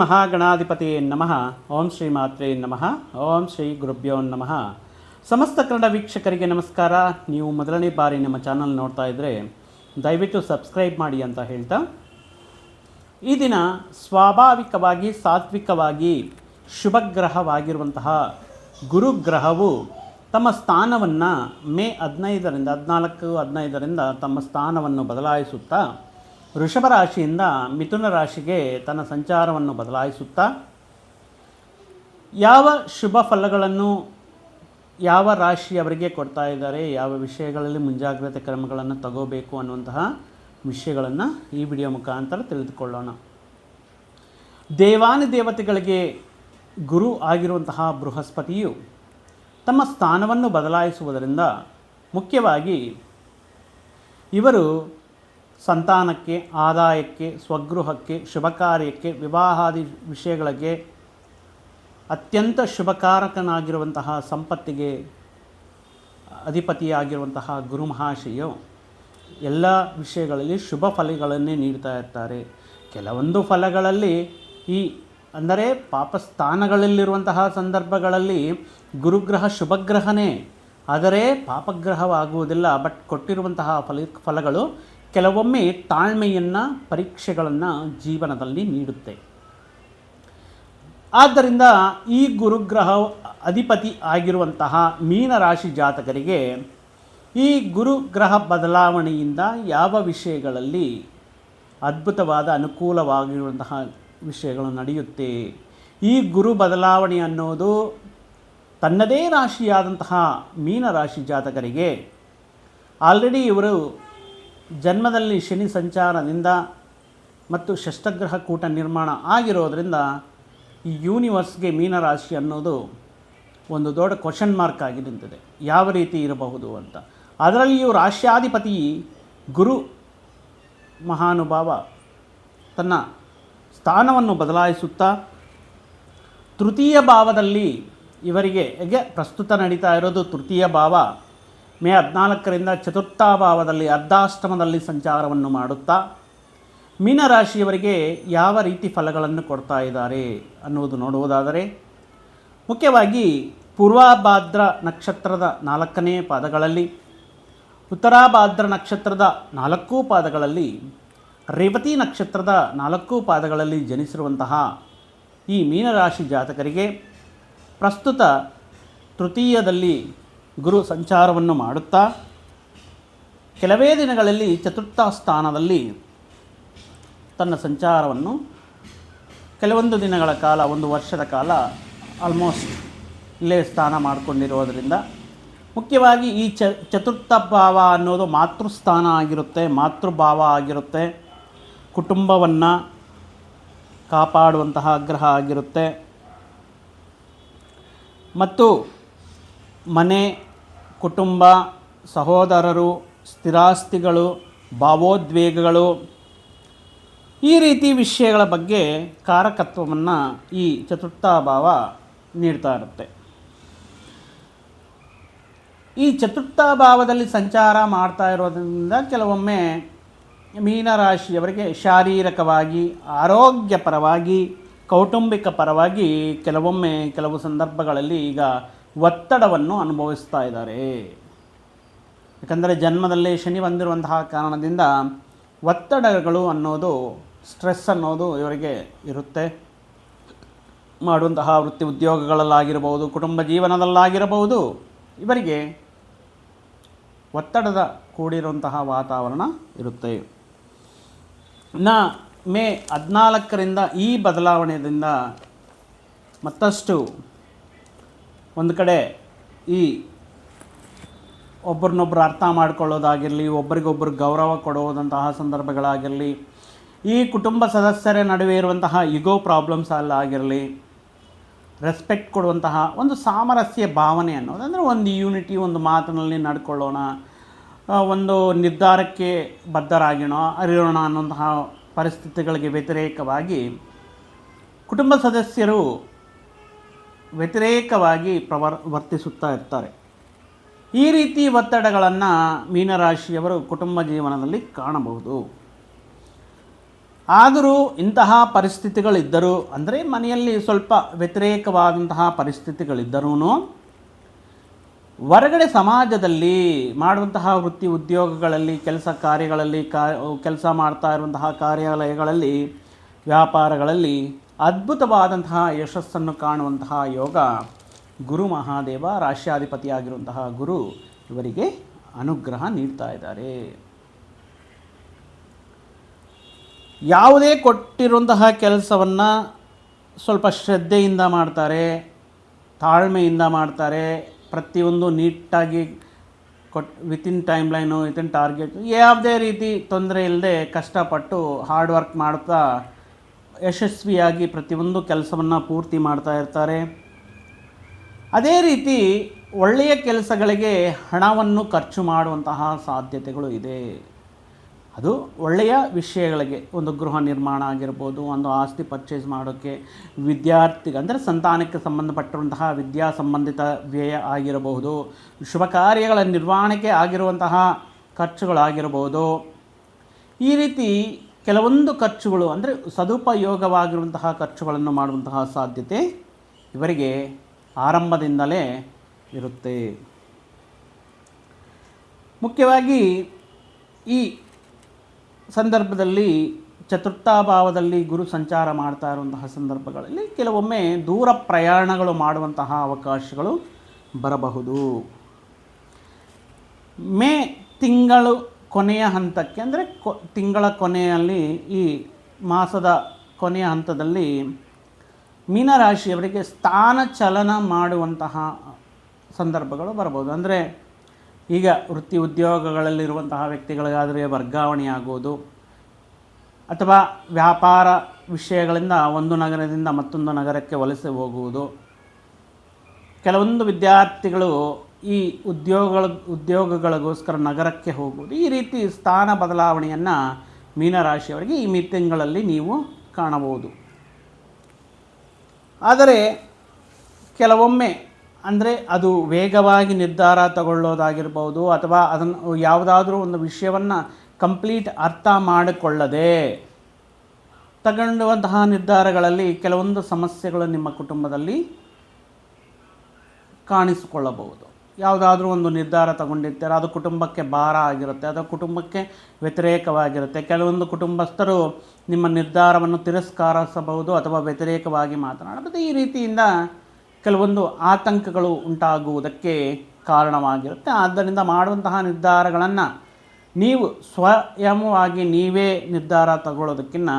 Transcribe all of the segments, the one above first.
ಮಹಾಗಣಾಧಿಪತಿ ನಮಃ. ಓಂ ಶ್ರೀ ಮಾತ್ರೇ ನಮಃ. ಓಂ ಶ್ರೀ ಗುರುಭ್ಯೋ ನಮಃ. ಸಮಸ್ತ ಕನ್ನಡ ವೀಕ್ಷಕರಿಗೆ ನಮಸ್ಕಾರ. ನೀವು ಮೊದಲನೇ ಬಾರಿ ನಮ್ಮ ಚಾನಲ್ ನೋಡ್ತಾ ಇದ್ದರೆ ದಯವಿಟ್ಟು ಸಬ್ಸ್ಕ್ರೈಬ್ ಮಾಡಿ ಅಂತ ಹೇಳ್ತಾ. ಈ ದಿನ ಸ್ವಾಭಾವಿಕವಾಗಿ, ಸಾತ್ವಿಕವಾಗಿ, ಶುಭಗ್ರಹವಾಗಿರುವಂತಹ ಗುರುಗ್ರಹವು ತಮ್ಮ ಸ್ಥಾನವನ್ನು ಮೇ ಹದಿನೈದರಿಂದ ಹದಿನಾಲ್ಕು, ಹದಿನೈದರಿಂದ ತಮ್ಮ ಸ್ಥಾನವನ್ನು ಬದಲಾಯಿಸುತ್ತಾ ವೃಷಭ ರಾಶಿಯಿಂದ ಮಿಥುನ ರಾಶಿಗೆ ತನ್ನ ಸಂಚಾರವನ್ನು ಬದಲಾಯಿಸುತ್ತಾ, ಯಾವ ಶುಭ ಫಲಗಳನ್ನು ಯಾವ ರಾಶಿಯವರಿಗೆ ಕೊಡ್ತಾ ಇದ್ದಾರೆ, ಯಾವ ವಿಷಯಗಳಲ್ಲಿ ಮುಂಜಾಗ್ರತೆ ಕ್ರಮಗಳನ್ನು ತಗೋಬೇಕು ಅನ್ನುವಂತಹ ವಿಷಯಗಳನ್ನು ಈ ವಿಡಿಯೋ ಮುಖಾಂತರ ತಿಳಿದುಕೊಳ್ಳೋಣ. ದೇವಾನು ದೇವತೆಗಳಿಗೆ ಗುರು ಆಗಿರುವಂತಹ ಬೃಹಸ್ಪತಿಯು ತಮ್ಮ ಸ್ಥಾನವನ್ನು ಬದಲಾಯಿಸುವುದರಿಂದ ಮುಖ್ಯವಾಗಿ ಇವರು ಸಂತಾನಕ್ಕೆ, ಆದಾಯಕ್ಕೆ, ಸ್ವಗೃಹಕ್ಕೆ ಶುಭ ಕಾರ್ಯಕ್ಕೆ ವಿವಾಹಾದಿ ವಿಷಯಗಳಿಗೆ ಅತ್ಯಂತ ಶುಭಕಾರಕನಾಗಿರುವಂತಹ ಸಂಪತ್ತಿಗೆ ಅಧಿಪತಿಯಾಗಿರುವಂತಹ ಗುರು ಮಹಾಶಯು ಎಲ್ಲ ವಿಷಯಗಳಲ್ಲಿ ಶುಭ ಫಲಗಳನ್ನೇ ನೀಡ್ತಾ ಇರ್ತಾರೆ. ಕೆಲವೊಂದು ಫಲಗಳಲ್ಲಿ ಈ ಅಂದರೆ ಪಾಪಸ್ಥಾನಗಳಲ್ಲಿರುವಂತಹ ಸಂದರ್ಭಗಳಲ್ಲಿ ಗುರುಗ್ರಹ ಶುಭಗ್ರಹನೇ. ಆದರೆ ಪಾಪಗ್ರಹವಾಗುವುದಿಲ್ಲ, ಬಟ್ ಕೊಟ್ಟಿರುವಂತಹ ಫಲ, ಫಲಗಳು ಕೆಲವೊಮ್ಮೆ ತಾಳ್ಮೆಯನ್ನು ಪರೀಕ್ಷೆಗಳನ್ನು ಜೀವನದಲ್ಲಿ ನೀಡುತ್ತೆ. ಆದ್ದರಿಂದ ಈ ಗುರುಗ್ರಹ ಅಧಿಪತಿ ಆಗಿರುವಂತಹ ಮೀನರಾಶಿ ಜಾತಕರಿಗೆ ಈ ಗುರುಗ್ರಹ ಬದಲಾವಣೆಯಿಂದ ಯಾವ ವಿಷಯಗಳಲ್ಲಿ ಅದ್ಭುತವಾದ ಅನುಕೂಲವಾಗಿರುವಂತಹ ವಿಷಯಗಳು ನಡೆಯುತ್ತೆ? ಈ ಗುರು ಬದಲಾವಣೆ ಅನ್ನೋದು ತನ್ನದೇ ರಾಶಿಯಾದಂತಹ ಮೀನರಾಶಿ ಜಾತಕರಿಗೆ ಆಲ್ರೆಡಿ ಇವರು ಜನ್ಮದಲ್ಲಿ ಶನಿ ಸಂಚಾರದಿಂದ ಮತ್ತು ಷಷ್ಠಗ್ರಹ ಕೂಟ ನಿರ್ಮಾಣ ಆಗಿರೋದರಿಂದ ಈ ಯೂನಿವರ್ಸ್ಗೆ ಮೀನರಾಶಿ ಅನ್ನೋದು ಒಂದು ದೊಡ್ಡ ಕ್ವಶನ್ ಮಾರ್ಕ್ ಆಗಿ ನಿಂತಿದೆ. ಯಾವ ರೀತಿ ಇರಬಹುದು ಅಂತ. ಅದರಲ್ಲಿಯೂ ರಾಶ್ಯಾಧಿಪತಿ ಗುರು ಮಹಾನುಭಾವ ತನ್ನ ಸ್ಥಾನವನ್ನು ಬದಲಾಯಿಸುತ್ತಾ ತೃತೀಯ ಭಾವದಲ್ಲಿ ಇವರಿಗೆ ಪ್ರಸ್ತುತ ನಡೀತಾ ಇರೋದು ತೃತೀಯ ಭಾವ ಮೇ ಹದಿನಾಲ್ಕರಿಂದ ಚತುರ್ಥ ಭಾವದಲ್ಲಿ ಅರ್ಧಾಷ್ಟಮದಲ್ಲಿ ಸಂಚಾರವನ್ನು ಮಾಡುತ್ತಾ ಮೀನರಾಶಿಯವರಿಗೆ ಯಾವ ರೀತಿ ಫಲಗಳನ್ನು ಕೊಡ್ತಾ ಇದ್ದಾರೆ ಅನ್ನುವುದು ನೋಡುವುದಾದರೆ, ಮುಖ್ಯವಾಗಿ ಪೂರ್ವಾಭಾದ್ರ ನಕ್ಷತ್ರದ ನಾಲ್ಕನೇ ಪಾದಗಳಲ್ಲಿ, ಉತ್ತರಾಭಾದ್ರ ನಕ್ಷತ್ರದ ನಾಲ್ಕೂ ಪಾದಗಳಲ್ಲಿ, ರೇವತಿ ನಕ್ಷತ್ರದ ನಾಲ್ಕೂ ಪಾದಗಳಲ್ಲಿ ಜನಿಸಿರುವಂತಹ ಈ ಮೀನರಾಶಿ ಜಾತಕರಿಗೆ ಪ್ರಸ್ತುತ ತೃತೀಯದಲ್ಲಿ ಗುರು ಸಂಚಾರವನ್ನು ಮಾಡುತ್ತಾ ಕೆಲವೇ ದಿನಗಳಲ್ಲಿ ಚತುರ್ಥ ಸ್ಥಾನದಲ್ಲಿ ತನ್ನ ಸಂಚಾರವನ್ನು ಕೆಲವೊಂದು ದಿನಗಳ ಕಾಲ, ಒಂದು ವರ್ಷದ ಕಾಲ ಆಲ್ಮೋಸ್ಟ್ ಇಲ್ಲೇ ಸ್ಥಾನ ಮಾಡಿಕೊಂಡಿರೋದರಿಂದ ಮುಖ್ಯವಾಗಿ ಈ ಚ, ಚತುರ್ಥ ಭಾವ ಅನ್ನೋದು ಮಾತೃಸ್ಥಾನ ಆಗಿರುತ್ತೆ, ಮಾತೃಭಾವ ಆಗಿರುತ್ತೆ, ಕುಟುಂಬವನ್ನು ಕಾಪಾಡುವಂತಹ ಆಗ್ರಹ ಆಗಿರುತ್ತೆ. ಮತ್ತು ಮನೆ ಕುಟುಂಬ, ಸಹೋದರರು, ಸ್ಥಿರಾಸ್ತಿಗಳು, ಭಾವೋದ್ವೇಗಗಳು, ಈ ರೀತಿ ವಿಷಯಗಳ ಬಗ್ಗೆ ಕಾರಕತ್ವವನ್ನು ಈ ಚತುರ್ಥ ಭಾವ ನೀಡ್ತಾ ಇರುತ್ತೆ. ಈ ಚತುರ್ಥ ಭಾವದಲ್ಲಿ ಸಂಚಾರ ಮಾಡ್ತಾ ಇರೋದ್ರಿಂದ ಕೆಲವೊಮ್ಮೆ ಮೀನರಾಶಿಯವರಿಗೆ ಶಾರೀರಿಕವಾಗಿ, ಆರೋಗ್ಯಪರವಾಗಿ, ಕೌಟುಂಬಿಕ ಪರವಾಗಿ ಕೆಲವೊಮ್ಮೆ ಕೆಲವು ಸಂದರ್ಭಗಳಲ್ಲಿ ಈಗ ಒತ್ತಡವನ್ನು ಅನುಭವಿಸ್ತಾ ಇದ್ದಾರೆ. ಯಾಕಂದರೆ ಜನ್ಮದಲ್ಲಿ ಶನಿ ಬಂದಿರುವಂತಹ ಕಾರಣದಿಂದ ಒತ್ತಡಗಳು ಅನ್ನೋದು, ಸ್ಟ್ರೆಸ್ ಅನ್ನೋದು ಇವರಿಗೆ ಇರುತ್ತೆ. ಮಾಡುವಂತಹ ವೃತ್ತಿ ಉದ್ಯೋಗಗಳಲ್ಲಾಗಿರಬಹುದು ಕುಟುಂಬ ಜೀವನದಲ್ಲಾಗಿರಬಹುದು ಇವರಿಗೆ ಒತ್ತಡದ ಕೂಡಿರುವಂತಹ ವಾತಾವರಣ ಇರುತ್ತೆ. ನ ಮೇ ಹದಿನಾಲ್ಕರಿಂದ ಈ ಬದಲಾವಣೆಯಿಂದ ಮತ್ತಷ್ಟು ಒಂದು ಕಡೆ ಈ ಒಬ್ಬರನ್ನೊಬ್ಬರು ಅರ್ಥ ಮಾಡ್ಕೊಳ್ಳೋದಾಗಿರಲಿ ಒಬ್ಬರಿಗೊಬ್ಬರು ಗೌರವ ಕೊಡುವುದಂತಹ ಸಂದರ್ಭಗಳಾಗಿರಲಿ, ಈ ಕುಟುಂಬ ಸದಸ್ಯರ ನಡುವೆ ಇರುವಂತಹ ಇಗೋ ಪ್ರಾಬ್ಲಮ್ಸ್ ಅಲ್ಲ ಆಗಿರಲಿ ರೆಸ್ಪೆಕ್ಟ್ ಕೊಡುವಂತಹ ಒಂದು ಸಾಮರಸ್ಯ ಭಾವನೆ ಅನ್ನೋದು, ಅಂದರೆ ಒಂದು ಯೂನಿಟಿ ಒಂದು ಮಾತಿನಲ್ಲಿ ನಡ್ಕೊಳ್ಳೋಣ ಒಂದು ನಿರ್ಧಾರಕ್ಕೆ ಬದ್ಧರಾಗಿಣೋ, ಅರಿಯೋಣ ಅನ್ನುವಂತಹ ಪರಿಸ್ಥಿತಿಗಳಿಗೆ ವ್ಯತಿರೇಕವಾಗಿ ಕುಟುಂಬ ಸದಸ್ಯರು ವ್ಯತಿರೇಕವಾಗಿ ಪ್ರವರ್, ವರ್ತಿಸುತ್ತಾ ಇರ್ತಾರೆ. ಈ ರೀತಿ ಒತ್ತಡಗಳನ್ನು ಮೀನರಾಶಿಯವರು ಕುಟುಂಬ ಜೀವನದಲ್ಲಿ ಕಾಣಬಹುದು. ಆದರೂ ಇಂತಹ ಪರಿಸ್ಥಿತಿಗಳಿದ್ದರೂ, ಅಂದರೆ ಮನೆಯಲ್ಲಿ ಸ್ವಲ್ಪ ವ್ಯತಿರೇಕವಾದಂತಹ ಪರಿಸ್ಥಿತಿಗಳಿದ್ದರೂ ಹೊರಗಡೆ ಸಮಾಜದಲ್ಲಿ ಮಾಡುವಂತಹ ವೃತ್ತಿ ಉದ್ಯೋಗಗಳಲ್ಲಿ, ಕೆಲಸ ಕಾರ್ಯಗಳಲ್ಲಿ, ಕಾ, ಕೆಲಸ ಮಾಡ್ತಾ ಇರುವಂತಹ ಕಾರ್ಯಾಲಯಗಳಲ್ಲಿ, ವ್ಯಾಪಾರಗಳಲ್ಲಿ ಅದ್ಭುತವಾದಂತಹ ಯಶಸ್ಸನ್ನು ಕಾಣುವಂತಹ ಯೋಗ ಗುರು ಮಹಾದೇವ, ರಾಷ್ಟ್ರಾಧಿಪತಿಯಾಗಿರುವಂತಹ ಗುರು ಇವರಿಗೆ ಅನುಗ್ರಹ ನೀಡ್ತಾ ಇದ್ದಾರೆ. ಯಾವುದೇ ಕೊಟ್ಟಿರುವಂತಹ ಕೆಲಸವನ್ನು ಸ್ವಲ್ಪ ಶ್ರದ್ಧೆಯಿಂದ ಮಾಡ್ತಾರೆ, ತಾಳ್ಮೆಯಿಂದ ಮಾಡ್ತಾರೆ, ಪ್ರತಿಯೊಂದು ನೀಟಾಗಿ ಕೊಟ್ within timeline within target ಯಾವುದೇ ರೀತಿ ತೊಂದರೆ ಇಲ್ಲದೆ ಕಷ್ಟಪಟ್ಟು ಹಾರ್ಡ್ ವರ್ಕ್ ಮಾಡ್ತಾ ಯಶಸ್ವಿಯಾಗಿ ಪ್ರತಿಯೊಂದು ಕೆಲಸವನ್ನು ಪೂರ್ತಿ ಮಾಡ್ತಾ ಇರ್ತಾರೆ. ಅದೇ ರೀತಿ ಒಳ್ಳೆಯ ಕೆಲಸಗಳಿಗೆ ಹಣವನ್ನು ಖರ್ಚು ಮಾಡುವಂತಹ ಸಾಧ್ಯತೆಗಳು ಇದೆ. ಅದು ಒಳ್ಳೆಯ ವಿಷಯಗಳಿಗೆ, ಒಂದು ಗೃಹ ನಿರ್ಮಾಣ ಆಗಿರ್ಬೋದು, ಒಂದು ಆಸ್ತಿ ಪರ್ಚೇಸ್ ಮಾಡೋಕ್ಕೆ ವಿದ್ಯಾರ್ಥಿಗೆ ಅಂದರೆ ಸಂತಾನಕ್ಕೆ ಸಂಬಂಧಪಟ್ಟಿರುವಂತಹ ವಿದ್ಯಾ ಸಂಬಂಧಿತ ವ್ಯಯ ಆಗಿರಬಹುದು, ಶುಭ ಕಾರ್ಯಗಳ ನಿರ್ವಹಣೆಗೆ ಆಗಿರುವಂತಹ ಖರ್ಚುಗಳಾಗಿರಬಹುದು. ಈ ರೀತಿ ಕೆಲವೊಂದು ಖರ್ಚುಗಳು ಅಂದರೆ ಸದುಪಯೋಗವಾಗಿರುವಂತಹ ಖರ್ಚುಗಳನ್ನು ಮಾಡುವಂತಹ ಸಾಧ್ಯತೆ ಇವರಿಗೆ ಆರಂಭದಿಂದಲೇ ಇರುತ್ತೆ. ಮುಖ್ಯವಾಗಿ ಈ ಸಂದರ್ಭದಲ್ಲಿ ಚತುರ್ಥಾಭಾವದಲ್ಲಿ ಗುರು ಸಂಚಾರ ಮಾಡ್ತಾ ಇರುವಂತಹ ಸಂದರ್ಭಗಳಲ್ಲಿ ಕೆಲವೊಮ್ಮೆ ದೂರ ಪ್ರಯಾಣಗಳು ಮಾಡುವಂತಹ ಅವಕಾಶಗಳು ಬರಬಹುದು. ಮೇ ತಿಂಗಳು ಕೊನೆಯ ಹಂತಕ್ಕೆ ಅಂದರೆ ಕೊ, ತಿಂಗಳ ಕೊನೆಯಲ್ಲಿ ಈ ಮಾಸದ ಕೊನೆಯ ಹಂತದಲ್ಲಿ ಮೀನರಾಶಿಯವರಿಗೆ ಸ್ಥಾನ ಚಲನ ಮಾಡುವಂತಹ ಸಂದರ್ಭಗಳು ಬರ್ಬೋದು. ಅಂದರೆ ಈಗ ವೃತ್ತಿ ಉದ್ಯೋಗಗಳಲ್ಲಿರುವಂತಹ ವ್ಯಕ್ತಿಗಳಿಗಾದರೆ ವರ್ಗಾವಣೆ ಆಗುವುದು ಅಥವಾ ವ್ಯಾಪಾರ ವಿಷಯಗಳಿಂದ ಒಂದು ನಗರದಿಂದ ಮತ್ತೊಂದು ನಗರಕ್ಕೆ ವಲಸೆ ಹೋಗುವುದು. ಕೆಲವೊಂದು ವಿದ್ಯಾರ್ಥಿಗಳು ಈ ಉದ್ಯೋಗಗಳ, ಉದ್ಯೋಗಗಳಿಗೋಸ್ಕರ ನಗರಕ್ಕೆ ಹೋಗುವುದು ಈ ರೀತಿ ಸ್ಥಾನ ಬದಲಾವಣೆಯನ್ನು ಮೀನರಾಶಿಯವರಿಗೆ ಈ ಮೀ ತಿಂಗಳಲ್ಲಿ ನೀವು ಕಾಣಬಹುದು. ಆದರೆ ಕೆಲವೊಮ್ಮೆ ಅಂದರೆ ಅದು ವೇಗವಾಗಿ ನಿರ್ಧಾರ ತಗೊಳ್ಳೋದಾಗಿರ್ಬೋದು ಅಥವಾ ಅದನ್ನು ಯಾವುದಾದ್ರೂ ಒಂದು ವಿಷಯವನ್ನು ಕಂಪ್ಲೀಟ್ ಅರ್ಥ ಮಾಡಿಕೊಳ್ಳದೆ ತಗೊಂಡುವಂತಹ ನಿರ್ಧಾರಗಳಲ್ಲಿ ಕೆಲವೊಂದು ಸಮಸ್ಯೆಗಳು ನಿಮ್ಮ ಕುಟುಂಬದಲ್ಲಿ ಕಾಣಿಸಿಕೊಳ್ಳಬಹುದು. ಯಾವುದಾದ್ರೂ ಒಂದು ನಿರ್ಧಾರ ತಗೊಂಡಿರ್ತಾರೆ, ಅದು ಕುಟುಂಬಕ್ಕೆ ಭಾರ ಆಗಿರುತ್ತೆ, ಅದು ಕುಟುಂಬಕ್ಕೆ ವ್ಯತಿರೇಕವಾಗಿರುತ್ತೆ. ಕೆಲವೊಂದು ಕುಟುಂಬಸ್ಥರು ನಿಮ್ಮ ನಿರ್ಧಾರವನ್ನು ತಿರಸ್ಕರಿಸಬಹುದು ಅಥವಾ ವ್ಯತಿರೇಕವಾಗಿ ಮಾತನಾಡಬಹುದು. ಈ ರೀತಿಯಿಂದ ಕೆಲವೊಂದು ಆತಂಕಗಳು ಉಂಟಾಗುವುದಕ್ಕೆ ಕಾರಣವಾಗಿರುತ್ತೆ. ಆದ್ದರಿಂದ ಮಾಡುವಂತಹ ನಿರ್ಧಾರಗಳನ್ನು ನೀವು ಸ್ವಯಂವಾಗಿ ನೀವೇ ನಿರ್ಧಾರ ತಗೊಳ್ಳೋದಕ್ಕಿಂತ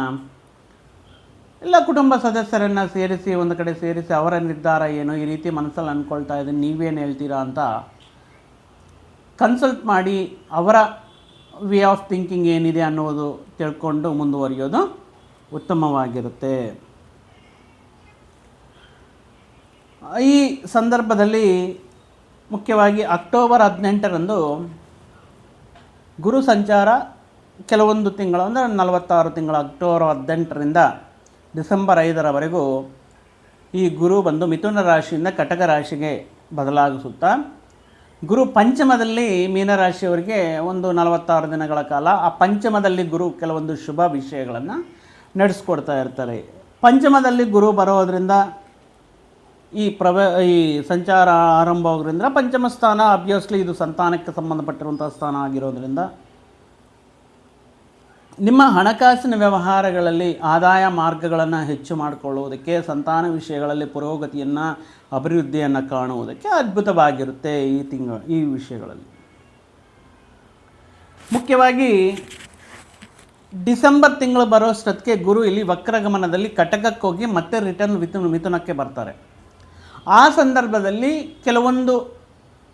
ಎಲ್ಲ ಕುಟುಂಬ ಸದಸ್ಯರನ್ನು ಸೇರಿಸಿ, ಒಂದು ಕಡೆ ಸೇರಿಸಿ ಅವರ ನಿರ್ಧಾರ ಏನು? ಈ ರೀತಿ ಮನಸ್ಸಲ್ಲಿ ಅಂದ್ಕೊಳ್ತಾ ಇದ್ದೀನಿ. ನೀವೇನು ಹೇಳ್ತೀರಾ ಅಂತ ಕನ್ಸಲ್ಟ್ ಮಾಡಿ ಅವರ ವೇ ಆಫ್ ಥಿಂಕಿಂಗ್ ಏನಿದೆ ಅನ್ನೋದು ತಿಳ್ಕೊಂಡು ಮುಂದುವರಿಯೋದು ಉತ್ತಮವಾಗಿರುತ್ತೆ. ಈ ಸಂದರ್ಭದಲ್ಲಿ ಮುಖ್ಯವಾಗಿ ಅಕ್ಟೋಬರ್ ಹದಿನೆಂಟರಂದು ಗುರು ಸಂಚಾರ ಕೆಲವೊಂದು ತಿಂಗಳು, ಅಂದರೆ ನಲವತ್ತಾರು ತಿಂಗಳು, ಅಕ್ಟೋಬರ್ ಹದಿನೆಂಟರಿಂದ ಡಿಸೆಂಬರ್ ಐದರವರೆಗೂ ಈ ಗುರು ಬಂದು ಮಿಥುನ ರಾಶಿಯಿಂದ ಕಟಕ ರಾಶಿಗೆ ಬದಲಾಗಿಸುತ್ತಾ, ಗುರು ಪಂಚಮದಲ್ಲಿ ಮೀನರಾಶಿಯವರಿಗೆ ಒಂದು ನಲವತ್ತಾರು ದಿನಗಳ ಕಾಲ ಆ ಪಂಚಮದಲ್ಲಿ ಗುರು ಕೆಲವೊಂದು ಶುಭ ವಿಷಯಗಳನ್ನು ನಡೆಸ್ಕೊಡ್ತಾ ಇರ್ತಾರೆ. ಪಂಚಮದಲ್ಲಿ ಗುರು ಬರೋದರಿಂದ ಈ ಪ್ರವ, ಈ ಸಂಚಾರ ಆರಂಭವಾಗೋದ್ರಿಂದ ಪಂಚಮ ಸ್ಥಾನ ಅಬ್ವಿಯಸ್ಲಿ ಇದು ಸಂತಾನಕ್ಕೆ ಸಂಬಂಧಪಟ್ಟಿರುವಂಥ ಸ್ಥಾನ ಆಗಿರೋದ್ರಿಂದ ನಿಮ್ಮ ಹಣಕಾಸಿನ ವ್ಯವಹಾರಗಳಲ್ಲಿ ಆದಾಯ ಮಾರ್ಗಗಳನ್ನು ಹೆಚ್ಚು ಮಾಡಿಕೊಳ್ಳುವುದಕ್ಕೆ, ಸಂತಾನ ವಿಷಯಗಳಲ್ಲಿ ಪುರೋಗತಿಯನ್ನು, ಅಭಿವೃದ್ಧಿಯನ್ನು ಕಾಣುವುದಕ್ಕೆ ಅದ್ಭುತವಾಗಿರುತ್ತೆ ಈ ತಿಂಗಳು ಈ ವಿಷಯಗಳಲ್ಲಿ. ಮುಖ್ಯವಾಗಿ, ಡಿಸೆಂಬರ್ ತಿಂಗಳು ಬರೋಷ್ಟೊತ್ತಿಗೆ ಗುರು ಇಲ್ಲಿ ವಕ್ರಗಮನದಲ್ಲಿ ಕಟಕಕ್ಕೆ ಹೋಗಿ ಮತ್ತೆ ರಿಟರ್ನ್ ಮಿಥುನ, ಮಿಥುನಕ್ಕೆ ಬರ್ತಾರೆ. ಆ ಸಂದರ್ಭದಲ್ಲಿ ಕೆಲವೊಂದು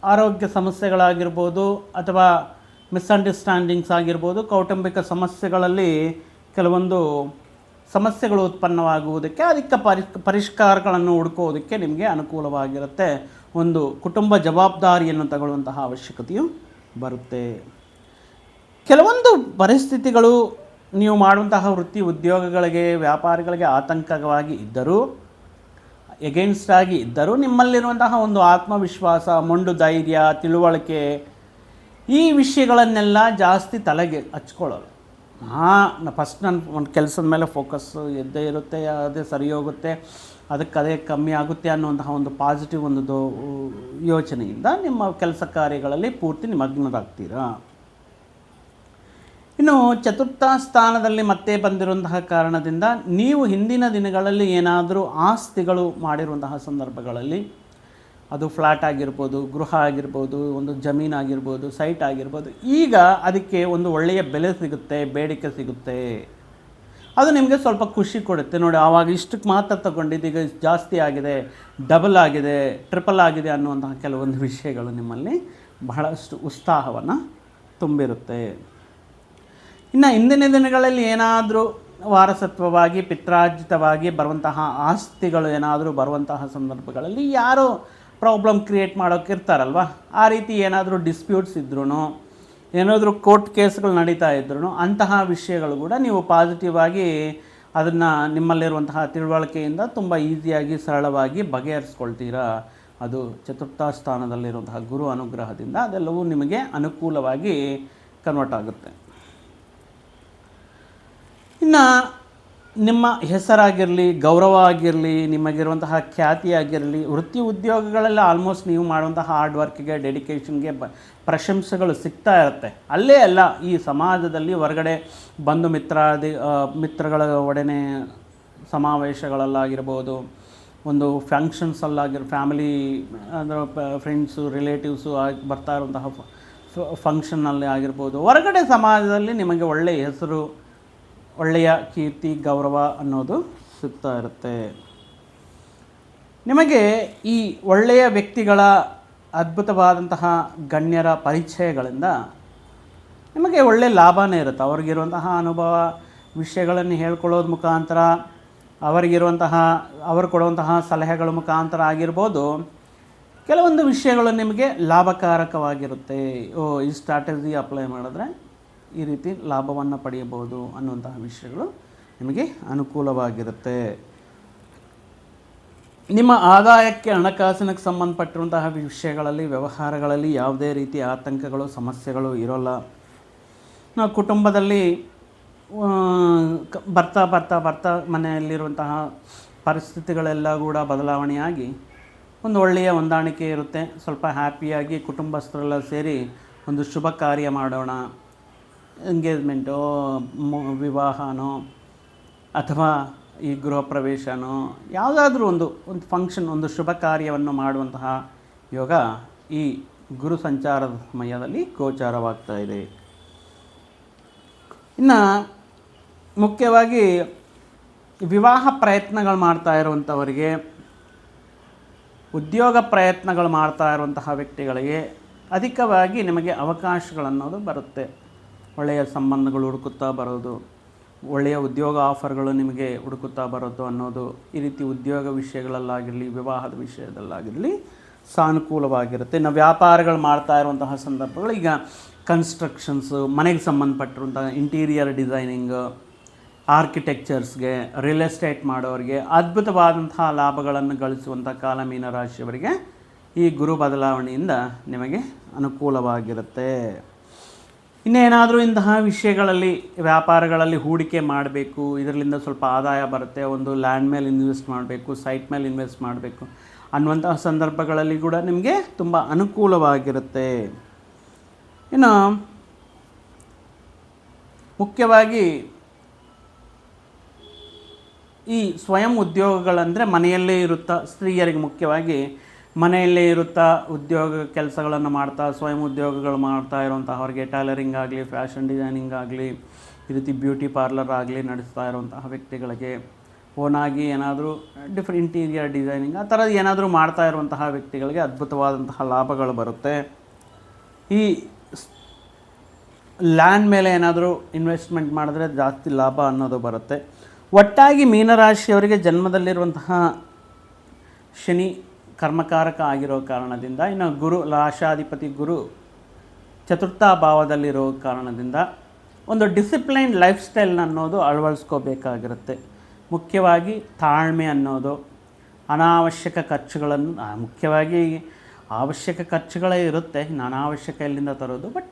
ಆರೋಗ್ಯ ಸಮಸ್ಯೆಗಳಾಗಿರ್ಬೋದು ಅಥವಾ ಮಿಸ್ಅಂಡರ್ಸ್ಟ್ಯಾಂಡಿಂಗ್ಸ್ ಆಗಿರ್ಬೋದು, ಕೌಟುಂಬಿಕ ಸಮಸ್ಯೆಗಳಲ್ಲಿ ಕೆಲವೊಂದು ಸಮಸ್ಯೆಗಳು ಉತ್ಪನ್ನವಾಗುವುದಕ್ಕೆ ಅದಕ್ಕೆ ಪರಿ ಪರಿಷ್ಕಾರಗಳನ್ನು ಹುಡುಕೋದಕ್ಕೆ ನಿಮಗೆ ಅನುಕೂಲವಾಗಿರುತ್ತೆ. ಒಂದು ಕುಟುಂಬ ಜವಾಬ್ದಾರಿಯನ್ನು ತಗೊಳ್ಳುವಂತಹ ಅವಶ್ಯಕತೆಯು ಬರುತ್ತೆ. ಕೆಲವೊಂದು ಪರಿಸ್ಥಿತಿಗಳು ನೀವು ಮಾಡುವಂತಹ ವೃತ್ತಿ ಉದ್ಯೋಗಗಳಿಗೆ, ವ್ಯಾಪಾರಿಗಳಿಗೆ ಆತಂಕವಾಗಿ ಇದ್ದರೂ ಎಗೇನ್ಸ್ಟ್ ಆಗಿ ಇದ್ದರೂ ನಿಮ್ಮಲ್ಲಿರುವಂತಹ ಒಂದು ಆತ್ಮವಿಶ್ವಾಸ ಮೊಂಡು ಧೈರ್ಯ ತಿಳುವಳಿಕೆ ಈ ವಿಷಯಗಳನ್ನೆಲ್ಲ ಜಾಸ್ತಿ ತಲೆಗೆ ಹಚ್ಕೊಳ್ಳೋರು. ಹಾಂ ಫಸ್ಟ್ ನನ್ನ ಒಂದು ಕೆಲಸದ ಮೇಲೆ ಫೋಕಸ್ ಎದ್ದೇ ಇರುತ್ತೆ, ಅದೇ ಸರಿ ಹೋಗುತ್ತೆ, ಅದಕ್ಕೆ ಅದೇ ಕಮ್ಮಿ ಆಗುತ್ತೆ ಅನ್ನುವಂತಹ ಒಂದು ಪಾಸಿಟಿವ್ ಒಂದು ಯೋಚನೆಯಿಂದ ನಿಮ್ಮ ಕೆಲಸ ಕಾರ್ಯಗಳಲ್ಲಿ ಪೂರ್ತಿ ನಿಮಗ್ನರಾಗ್ತೀರಾ ಇನ್ನು ಚತುರ್ಥ ಸ್ಥಾನದಲ್ಲಿ ಮತ್ತೆ ಬಂದಿರುವಂತಹ ಕಾರಣದಿಂದ ನೀವು ಹಿಂದಿನ ದಿನಗಳಲ್ಲಿ ಏನಾದರೂ ಆಸ್ತಿಗಳು ಮಾಡಿರುವಂತಹ ಸಂದರ್ಭಗಳಲ್ಲಿ ಅದು ಫ್ಲ್ಯಾಟ್ ಆಗಿರ್ಬೋದು, ಗೃಹ ಆಗಿರ್ಬೋದು, ಒಂದು ಜಮೀನು ಆಗಿರ್ಬೋದು ಸೈಟ್ ಆಗಿರ್ಬೋದು, ಈಗ ಅದಕ್ಕೆ ಒಂದು ಒಳ್ಳೆಯ ಬೆಲೆ ಸಿಗುತ್ತೆ, ಬೇಡಿಕೆ ಸಿಗುತ್ತೆ. ಅದು ನಿಮಗೆ ಸ್ವಲ್ಪ ಖುಷಿ ಕೊಡುತ್ತೆ. ನೋಡಿ, ಆವಾಗ ಇಷ್ಟಕ್ಕೆ ಮಾತ್ರ ತಗೊಂಡಿದ್ದು ಈಗ ಜಾಸ್ತಿ ಆಗಿದೆ ಡಬಲ್ ಆಗಿದೆ ಟ್ರಿಪಲ್ ಆಗಿದೆ ಅನ್ನುವಂತಹ ಕೆಲವೊಂದು ವಿಷಯಗಳು ನಿಮ್ಮಲ್ಲಿ ಬಹಳಷ್ಟು ಉತ್ಸಾಹವನ್ನು ತುಂಬಿರುತ್ತೆ. ಇನ್ನು ಇಂದಿನ ದಿನಗಳಲ್ಲಿ ಏನಾದರೂ ವಾರಸತ್ವವಾಗಿ, ಪಿತ್ರಾರ್ಜಿತವಾಗಿ ಬರುವಂತಹ ಆಸ್ತಿಗಳು ಏನಾದರೂ ಬರುವಂತಹ ಸಂದರ್ಭಗಳಲ್ಲಿ ಯಾರೋ ಪ್ರಾಬ್ಲಮ್ ಕ್ರಿಯೇಟ್ ಮಾಡೋಕೆ ಇರ್ತಾರಲ್ವ? ಆ ರೀತಿ ಏನಾದರೂ ಡಿಸ್ಪ್ಯೂಟ್ಸ್ ಇದ್ರೂ ಏನಾದರೂ ಕೋರ್ಟ್ ಕೇಸ್ಗಳು ನಡೀತಾ ಇದ್ರೂ ಅಂತಹ ವಿಷಯಗಳು ಕೂಡ ನೀವು ಪಾಸಿಟಿವ್ ಆಗಿ ಅದನ್ನು ನಿಮ್ಮಲ್ಲಿರುವಂತಹ ತಿಳುವಳಿಕೆಯಿಂದ ತುಂಬ ಈಸಿಯಾಗಿ ಸರಳವಾಗಿ ಬಗೆಹರಿಸ್ಕೊಳ್ತೀರಾ? ಅದು ಚತುರ್ಥ ಸ್ಥಾನದಲ್ಲಿರುವಂತಹ ಗುರು ಅನುಗ್ರಹದಿಂದ ಅದೆಲ್ಲವೂ ನಿಮಗೆ ಅನುಕೂಲವಾಗಿ ಕನ್ವರ್ಟ್ ಆಗುತ್ತೆ. ಇನ್ನು ನಿಮ್ಮ ಹೆಸರಾಗಿರಲಿ, ಗೌರವ ಆಗಿರಲಿ, ನಿಮಗಿರುವಂತಹ ಖ್ಯಾತಿ ಆಗಿರಲಿ, ವೃತ್ತಿ ಉದ್ಯೋಗಗಳಲ್ಲಿ ಆಲ್ಮೋಸ್ಟ್ ನೀವು ಮಾಡುವಂತಹ ಹಾರ್ಡ್ ವರ್ಕ್ಗೆ ಡೆಡಿಕೇಷನ್ಗೆ ಬ ಪ್ರಶಂಸೆಗಳು ಸಿಗ್ತಾ ಇರುತ್ತೆ. ಅಲ್ಲೇ ಅಲ್ಲ, ಈ ಸಮಾಜದಲ್ಲಿ ಹೊರಗಡೆ ಬಂಧು ಮಿತ್ರಾದಿ ಮಿತ್ರಗಳ ಒಡನೆ ಸಮಾವೇಶಗಳಲ್ಲಾಗಿರ್ಬೋದು, ಒಂದು ಫಂಕ್ಷನ್ಸಲ್ಲಾಗಿರ್ ಫ್ಯಾಮಿಲಿ ಅಂದರೆ ಫ್ರೆಂಡ್ಸು ರಿಲೇಟಿವ್ಸು ಆಗಿ, ಬರ್ತಾ ಇರುವಂತಹ ಫಂಕ್ಷನ್ನಲ್ಲಿ ಆಗಿರ್ಬೋದು. ಹೊರಗಡೆ ಸಮಾಜದಲ್ಲಿ ನಿಮಗೆ ಒಳ್ಳೆಯ ಹೆಸರು ಒಳ್ಳೆಯ ಕೀರ್ತಿ, ಗೌರವ ಅನ್ನೋದು ಸಿಗ್ತಾ ಇರುತ್ತೆ. ನಿಮಗೆ ಈ ಒಳ್ಳೆಯ ವ್ಯಕ್ತಿಗಳ ಅದ್ಭುತವಾದಂತಹ ಗಣ್ಯರ ಪರಿಚಯಗಳಿಂದ ನಿಮಗೆ ಒಳ್ಳೆಯ ಲಾಭನೇ ಇರುತ್ತೆ. ಅವ್ರಿಗಿರುವಂತಹ ಅನುಭವ, ವಿಷಯಗಳನ್ನು ಹೇಳ್ಕೊಳ್ಳೋದ್ರ ಮುಖಾಂತರ, ಅವರಿಗಿರುವಂತಹ, ಅವರು ಕೊಡುವಂತಹ ಸಲಹೆಗಳ ಮುಖಾಂತರ ಆಗಿರ್ಬೋದು, ಕೆಲವೊಂದು ವಿಷಯಗಳು ನಿಮಗೆ ಲಾಭಕಾರಕವಾಗಿರುತ್ತೆ. ಓ, ಈ ಸ್ಟ್ರಾಟಜಿ ಅಪ್ಲೈ ಮಾಡಿದ್ರೆ ಈ ರೀತಿ ಲಾಭವನ್ನು ಪಡೆಯಬಹುದು ಅನ್ನುವಂತಹ ವಿಷಯಗಳು ನಿಮಗೆ ಅನುಕೂಲವಾಗಿರುತ್ತೆ. ನಿಮ್ಮ ಆದಾಯಕ್ಕೆ ಹಣಕಾಸಿನಕ್ಕೆ ಸಂಬಂಧಪಟ್ಟಿರುವಂತಹ ವಿಷಯಗಳಲ್ಲಿ, ವ್ಯವಹಾರಗಳಲ್ಲಿ ಯಾವುದೇ ರೀತಿ ಆತಂಕಗಳು, ಸಮಸ್ಯೆಗಳು ಇರೋಲ್ಲ. ನಾವು ಕುಟುಂಬದಲ್ಲಿ ಬರ್ತಾ ಬರ್ತಾ ಬರ್ತಾ ಮನೆಯಲ್ಲಿರುವಂತಹ ಪರಿಸ್ಥಿತಿಗಳೆಲ್ಲ ಕೂಡ ಬದಲಾವಣೆಯಾಗಿ ಒಂದು ಒಳ್ಳೆಯ ಹೊಂದಾಣಿಕೆ ಇರುತ್ತೆ. ಸ್ವಲ್ಪ ಹ್ಯಾಪಿಯಾಗಿ ಕುಟುಂಬಸ್ಥರೆಲ್ಲ ಸೇರಿ ಒಂದು ಶುಭ ಕಾರ್ಯ ಮಾಡೋಣ. ಎಂಗೇಜ್ಮೆಂಟೋ ವಿವಾಹನೋ, ಅಥವಾ ಈ ಗೃಹ ಪ್ರವೇಶನೋ, ಯಾವುದಾದ್ರೂ ಒಂದು ಒಂದು ಫಂಕ್ಷನ್ ಒಂದು ಶುಭ ಕಾರ್ಯವನ್ನು ಮಾಡುವಂತಹ ಯೋಗ ಈ ಗುರು ಸಂಚಾರದ ಸಮಯದಲ್ಲಿ ಗೋಚಾರವಾಗ್ತಾ ಇದೆ. ಇನ್ನು ಮುಖ್ಯವಾಗಿ ವಿವಾಹ ಪ್ರಯತ್ನಗಳು ಮಾಡ್ತಾ ಇರುವಂಥವರಿಗೆ, ಉದ್ಯೋಗ ಪ್ರಯತ್ನಗಳು ಮಾಡ್ತಾ ಇರುವಂತಹ ವ್ಯಕ್ತಿಗಳಿಗೆ ಅಧಿಕವಾಗಿ ನಿಮಗೆ ಅವಕಾಶಗಳನ್ನೋದು ಬರುತ್ತೆ. ಒಳ್ಳೆಯ ಸಂಬಂಧಗಳು ಹುಡುಕುತ್ತಾ ಬರೋದು, ಒಳ್ಳೆಯ ಉದ್ಯೋಗ ಆಫರ್ಗಳು ನಿಮಗೆ ಹುಡುಕುತ್ತಾ ಬರೋದು ಅನ್ನೋದು ಈ ರೀತಿ ಉದ್ಯೋಗ ವಿಷಯಗಳಲ್ಲಾಗಿರಲಿ, ವಿವಾಹದ ವಿಷಯದಲ್ಲಾಗಿರಲಿ ಸಾನುಕೂಲವಾಗಿರುತ್ತೆ. ಇನ್ನು ವ್ಯಾಪಾರಗಳು ಮಾಡ್ತಾ ಇರುವಂತಹ ಸಂದರ್ಭಗಳು, ಈಗ ಕನ್ಸ್ಟ್ರಕ್ಷನ್ಸು ಮನೆಗೆ ಸಂಬಂಧಪಟ್ಟಿರುವಂಥ ಇಂಟೀರಿಯರ್ ಡಿಸೈನಿಂಗ್ ಆರ್ಕಿಟೆಕ್ಚರ್ಸ್ಗೆ ರಿಯಲ್ ಎಸ್ಟೇಟ್ ಮಾಡೋರಿಗೆ, ಅದ್ಭುತವಾದಂತಹ ಲಾಭಗಳನ್ನು ಗಳಿಸುವಂಥ ಕಾಲ ಮೀನರಾಶಿಯವರಿಗೆ ಈ ಗುರು ಬದಲಾವಣೆಯಿಂದ ನಿಮಗೆ ಅನುಕೂಲವಾಗಿರುತ್ತೆ. ಇನ್ನೇನಾದರೂ ಇಂತಹ ವಿಷಯಗಳಲ್ಲಿ, ವ್ಯಾಪಾರಗಳಲ್ಲಿ ಹೂಡಿಕೆ ಮಾಡಬೇಕು, ಇದರಿಂದ ಸ್ವಲ್ಪ ಆದಾಯ ಬರುತ್ತೆ, ಒಂದು ಲ್ಯಾಂಡ್ ಮೇಲೆ ಇನ್ವೆಸ್ಟ್ ಮಾಡಬೇಕು ಸೈಟ್ ಮೇಲೆ ಇನ್ವೆಸ್ಟ್ ಮಾಡಬೇಕು ಅನ್ನುವಂತಹ ಸಂದರ್ಭಗಳಲ್ಲಿ ಕೂಡ ನಿಮಗೆ ತುಂಬ ಅನುಕೂಲವಾಗಿರುತ್ತೆ. ಇನ್ನು, ಮುಖ್ಯವಾಗಿ ಈ ಸ್ವಯಂ ಉದ್ಯೋಗಗಳಂದರೆ ಮನೆಯಲ್ಲೇ ಇರುತ್ತಾ ಸ್ತ್ರೀಯರಿಗೆ ಮುಖ್ಯವಾಗಿ ಮನೆಯಲ್ಲೇ ಇರುತ್ತಾ ಉದ್ಯೋಗ ಕೆಲಸಗಳನ್ನು ಮಾಡ್ತಾ, ಸ್ವಯಂ ಉದ್ಯೋಗಗಳು ಮಾಡ್ತಾ ಇರುವಂತಹವ್ರಿಗೆ ಟೈಲರಿಂಗ್ ಆಗಲಿ ಫ್ಯಾಷನ್ ಡಿಸೈನಿಂಗ್ ಆಗಲಿ, ಈ ರೀತಿ ಬ್ಯೂಟಿ ಪಾರ್ಲರ್ ಆಗಲಿ ನಡೆಸ್ತಾ ಇರುವಂತಹ ವ್ಯಕ್ತಿಗಳಿಗೆ ಓನಾಗಿ ಏನಾದರೂ ಡಿಫ್ರೆಂಟ್ ಇಂಟೀರಿಯರ್ ಡಿಸೈನಿಂಗ್ ಆ ಥರದ್ದು ಏನಾದರೂ ಮಾಡ್ತಾ ಇರುವಂತಹ ವ್ಯಕ್ತಿಗಳಿಗೆ ಅದ್ಭುತವಾದಂತಹ ಲಾಭಗಳು ಬರುತ್ತೆ. ಈ ಲ್ಯಾಂಡ್ ಮೇಲೆ ಏನಾದರೂ ಇನ್ವೆಸ್ಟ್ಮೆಂಟ್ ಮಾಡಿದ್ರೆ ಜಾಸ್ತಿ ಲಾಭ ಅನ್ನೋದು ಬರುತ್ತೆ. ಒಟ್ಟಾಗಿ ಮೀನರಾಶಿಯವರಿಗೆ ಜನ್ಮದಲ್ಲಿರುವಂತಹ ಶನಿ ಕರ್ಮಕಾರಕ ಆಗಿರೋ ಕಾರಣದಿಂದ, ಇನ್ನು ಗುರು ರಾಶಾಧಿಪತಿ ಗುರು ಚತುರ್ಥ ಭಾವದಲ್ಲಿರೋ ಕಾರಣದಿಂದ ಒಂದು ಡಿಸಿಪ್ಲೈನ್ ಲೈಫ್ ಸ್ಟೈಲ್ನ ಅನ್ನೋದು ಅಳವಡಿಸ್ಕೋಬೇಕಾಗಿರುತ್ತೆ ಮುಖ್ಯವಾಗಿ ತಾಳ್ಮೆ ಅನ್ನೋದು, ಅನಾವಶ್ಯಕ ಖರ್ಚುಗಳನ್ನು ಮುಖ್ಯವಾಗಿ ಅವಶ್ಯಕ ಖರ್ಚುಗಳೇ ಇರುತ್ತೆ ಅನಾವಶ್ಯಕ ಎಲ್ಲಿಂದ ತರೋದು ಬಟ್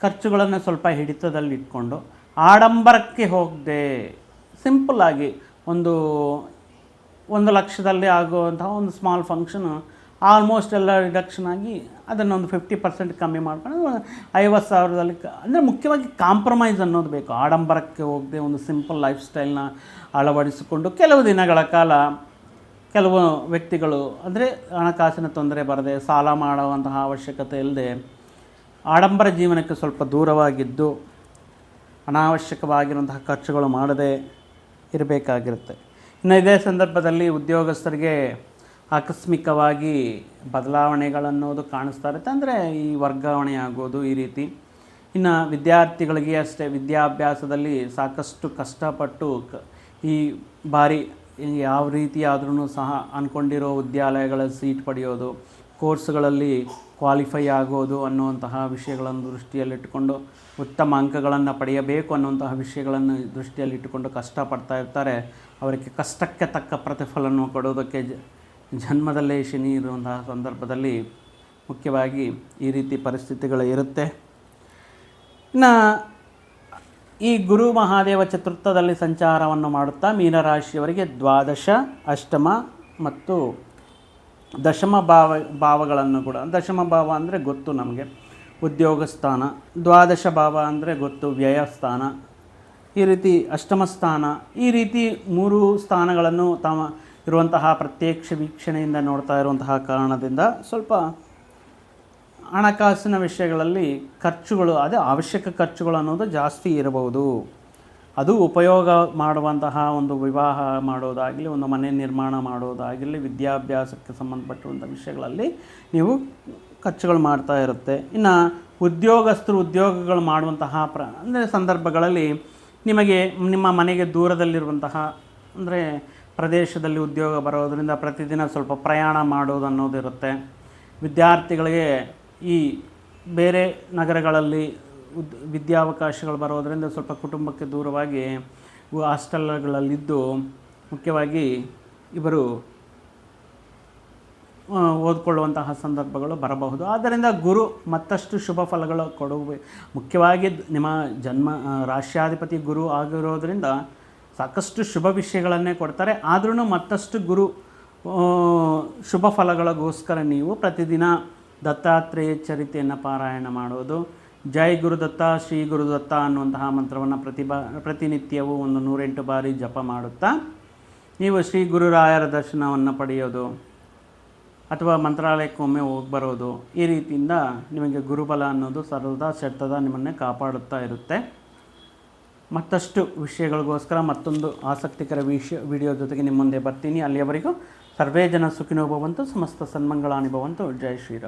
ಖರ್ಚುಗಳನ್ನು ಸ್ವಲ್ಪ ಹಿಡಿತದಲ್ಲಿ ಇಟ್ಕೊಂಡು ಆಡಂಬರಕ್ಕೆ ಹೋಗದೆ ಸಿಂಪಲ್ಲಾಗಿ ಒಂದು ಒಂದು ಲಕ್ಷದಲ್ಲಿ ಆಗುವಂತಹ ಒಂದು ಸ್ಮಾಲ್ ಫಂಕ್ಷನು ಆಲ್ಮೋಸ್ಟ್ ಎಲ್ಲ ರಿಡಕ್ಷನ್ ಆಗಿ ಅದನ್ನು ಒಂದು ಫಿಫ್ಟಿ ಪರ್ಸೆಂಟ್ ಕಮ್ಮಿ ಮಾಡ್ಕೊಂಡು ಐವತ್ತು ಸಾವಿರದಲ್ಲಿ ಅಂದರೆ ಮುಖ್ಯವಾಗಿ ಕಾಂಪ್ರಮೈಸ್ ಅನ್ನೋದು ಬೇಕು. ಆಡಂಬರಕ್ಕೆ ಹೋಗದೆ ಒಂದು ಸಿಂಪಲ್ ಲೈಫ್ ಸ್ಟೈಲ್ನ ಅಳವಡಿಸಿಕೊಂಡು ಕೆಲವು ದಿನಗಳ ಕಾಲ ಕೆಲವು ವ್ಯಕ್ತಿಗಳು, ಅಂದರೆ ಹಣಕಾಸಿನ ತೊಂದರೆ ಬರದೆ, ಸಾಲ ಮಾಡುವಂತಹ ಅವಶ್ಯಕತೆ ಇಲ್ಲದೆ ಆಡಂಬರ ಜೀವನಕ್ಕೆ ಸ್ವಲ್ಪ ದೂರವಾಗಿದ್ದು, ಅನಾವಶ್ಯಕವಾಗಿರುವಂತಹ ಖರ್ಚುಗಳು ಮಾಡದೆ ಇರಬೇಕಾಗಿರುತ್ತೆ. ಇನ್ನು ಇದೇ ಸಂದರ್ಭದಲ್ಲಿ ಉದ್ಯೋಗಸ್ಥರಿಗೆ ಆಕಸ್ಮಿಕವಾಗಿ ಬದಲಾವಣೆಗಳನ್ನೋದು ಕಾಣಿಸ್ತಾ ಇರುತ್ತೆ. ಅಂದರೆ ಈ ವರ್ಗಾವಣೆ ಆಗೋದು ಈ ರೀತಿ. ಇನ್ನು ವಿದ್ಯಾರ್ಥಿಗಳಿಗೆ ಅಷ್ಟೇ ವಿದ್ಯಾಭ್ಯಾಸದಲ್ಲಿ ಸಾಕಷ್ಟು ಕಷ್ಟಪಟ್ಟು ಕ ಈ ಬಾರಿ ಯಾವ ರೀತಿಯಾದ್ರೂ ಸಹ ಅಂದ್ಕೊಂಡಿರೋ ವಿದ್ಯಾಲಯಗಳ ಸೀಟ್ ಪಡೆಯೋದು, ಕೋರ್ಸ್ಗಳಲ್ಲಿ ಕ್ವಾಲಿಫೈ ಆಗೋದು ಅನ್ನುವಂತಹ ವಿಷಯಗಳನ್ನು ದೃಷ್ಟಿಯಲ್ಲಿಟ್ಟುಕೊಂಡು ಉತ್ತಮ ಅಂಕಗಳನ್ನು ಪಡೆಯಬೇಕು ಅನ್ನುವಂತಹ ವಿಷಯಗಳನ್ನು ದೃಷ್ಟಿಯಲ್ಲಿಟ್ಟುಕೊಂಡು ಕಷ್ಟಪಡ್ತಾ ಇರ್ತಾರೆ. ಅವರಿಗೆ ಕಷ್ಟಕ್ಕೆ ತಕ್ಕ ಪ್ರತಿಫಲವನ್ನು ಕೊಡೋದಕ್ಕೆ ಜನ್ಮದಲ್ಲೇ ಶನಿ ಇರುವಂತಹ ಸಂದರ್ಭದಲ್ಲಿ ಮುಖ್ಯವಾಗಿ ಈ ರೀತಿ ಪರಿಸ್ಥಿತಿಗಳು ಇರುತ್ತೆ. ಇನ್ನು ಈ ಗುರು ಮಹಾದೇವ ಚತುರ್ಥದಲ್ಲಿ ಸಂಚಾರವನ್ನು ಮಾಡುತ್ತಾ ಮೀನರಾಶಿಯವರಿಗೆ ದ್ವಾದಶ, ಅಷ್ಟಮ ಮತ್ತು ದಶಮ ಭಾವ, ಭಾವಗಳನ್ನು ಕೂಡ, ದಶಮ ಭಾವ ಅಂದರೆ ಗೊತ್ತು ನಮಗೆ, ಉದ್ಯೋಗ ಸ್ಥಾನ, ದ್ವಾದಶ ಭಾವ ಅಂದರೆ ಗೊತ್ತು, ವ್ಯಯ ಸ್ಥಾನ ಈ ರೀತಿ ಅಷ್ಟಮ ಸ್ಥಾನ, ಈ ರೀತಿ ಮೂರು ಸ್ಥಾನಗಳನ್ನು ತಮ್ಮ ಇರುವಂತಹ ಪ್ರತ್ಯಕ್ಷ ವೀಕ್ಷಣೆಯಿಂದ ನೋಡ್ತಾ ಇರುವಂತಹ ಕಾರಣದಿಂದ ಸ್ವಲ್ಪ ಹಣಕಾಸಿನ ವಿಷಯಗಳಲ್ಲಿ ಖರ್ಚುಗಳು, ಅದೇ ಅವಶ್ಯಕ ಖರ್ಚುಗಳು ಅನ್ನೋದು ಜಾಸ್ತಿ ಇರಬಹುದು. ಅದು ಉಪಯೋಗ ಮಾಡುವಂತಹ ಒಂದು ವಿವಾಹ ಮಾಡೋದಾಗಲಿ, ಒಂದು ಮನೆ ನಿರ್ಮಾಣ ಮಾಡೋದಾಗಲಿ, ವಿದ್ಯಾಭ್ಯಾಸಕ್ಕೆ ಸಂಬಂಧಪಟ್ಟಿರುವಂಥ ವಿಷಯಗಳಲ್ಲಿ ನೀವು ಖರ್ಚುಗಳು ಮಾಡ್ತಾ ಇರುತ್ತೆ. ಇನ್ನು ಉದ್ಯೋಗಸ್ಥರು ಉದ್ಯೋಗಗಳು ಮಾಡುವಂತಹ ಪ್ರ, ಅಂದರೆ ಸಂದರ್ಭಗಳಲ್ಲಿ ನಿಮಗೆ ನಿಮ್ಮ ಮನೆಗೆ ದೂರದಲ್ಲಿರುವಂತಹ, ಅಂದರೆ ಪ್ರದೇಶದಲ್ಲಿ ಉದ್ಯೋಗ ಬರೋದರಿಂದ ಪ್ರತಿದಿನ ಸ್ವಲ್ಪ ಪ್ರಯಾಣ ಮಾಡೋದು ಅನ್ನೋದಿರುತ್ತೆ ವಿದ್ಯಾರ್ಥಿಗಳಿಗೆ ಈ ಬೇರೆ ನಗರಗಳಲ್ಲಿ ಉದ್, ವಿದ್ಯಾವಕಾಶಗಳು ಬರೋದರಿಂದ ಸ್ವಲ್ಪ ಕುಟುಂಬಕ್ಕೆ ದೂರವಾಗಿ ಹಾಸ್ಟೆಲ್ಗಳಲ್ಲಿದ್ದು ಮುಖ್ಯವಾಗಿ ಇವರು ಓದ್ಕೊಳ್ಳುವಂತಹ ಸಂದರ್ಭಗಳು ಬರಬಹುದು. ಆದ್ದರಿಂದ ಗುರು ಮತ್ತಷ್ಟು ಶುಭ ಫಲಗಳು ಕೊಡುವೆ. ಮುಖ್ಯವಾಗಿ ನಿಮ್ಮ ಜನ್ಮ ರಾಷ್ಟ್ರಾಧಿಪತಿ ಗುರು ಆಗಿರೋದ್ರಿಂದ ಸಾಕಷ್ಟು ಶುಭ ವಿಷಯಗಳನ್ನೇ ಕೊಡ್ತಾರೆ. ಆದ್ರೂ ಮತ್ತಷ್ಟು ಗುರು ಶುಭ ಫಲಗಳಿಗೋಸ್ಕರ ನೀವು ಪ್ರತಿದಿನ ದತ್ತಾತ್ರೇಯ ಚರಿತೆಯನ್ನು ಪಾರಾಯಣ ಮಾಡೋದು. ಜೈ ಗುರುದತ್ತ ಶ್ರೀ ಗುರುದತ್ತ ಅನ್ನುವಂತಹ ಮಂತ್ರವನ್ನು ಪ್ರತಿಭಾ, ಪ್ರತಿನಿತ್ಯವೂ ಒಂದು ನೂರೆಂಟು ಬಾರಿ ಜಪ ಮಾಡುತ್ತಾ, ನೀವು ಶ್ರೀ ಗುರುರಾಯರ ದರ್ಶನವನ್ನು ಪಡೆಯೋದು. ಅಥವಾ ಮಂತ್ರಾಲಯಕ್ಕೊಮ್ಮೆ ಹೋಗಿ ಬರೋದು, ಈ ರೀತಿಯಿಂದ ನಿಮಗೆ ಗುರುಬಲ ಅನ್ನೋದು ಸರ್ವದಾ ಶತದ ನಿಮ್ಮನ್ನೇ ಕಾಪಾಡುತ್ತಾ ಇರುತ್ತೆ. ಮತ್ತಷ್ಟು ವಿಷಯಗಳಿಗೋಸ್ಕರ ಮತ್ತೊಂದು ಆಸಕ್ತಿಕರ ವಿಷಯ ವಿಡಿಯೋ ಜೊತೆಗೆ ನಿಮ್ಮ ಮುಂದೆ ಬರ್ತೀನಿ. ಅಲ್ಲಿಯವರೆಗೂ ಸರ್ವೇ ಜನ ಸುಖಿನೋ ಭವಂತು ಸಮಸ್ತ ಸನ್ಮಂಗಳಾನಿ ಭವಂತು ಜಯ ಶ್ರೀರಾಮ್.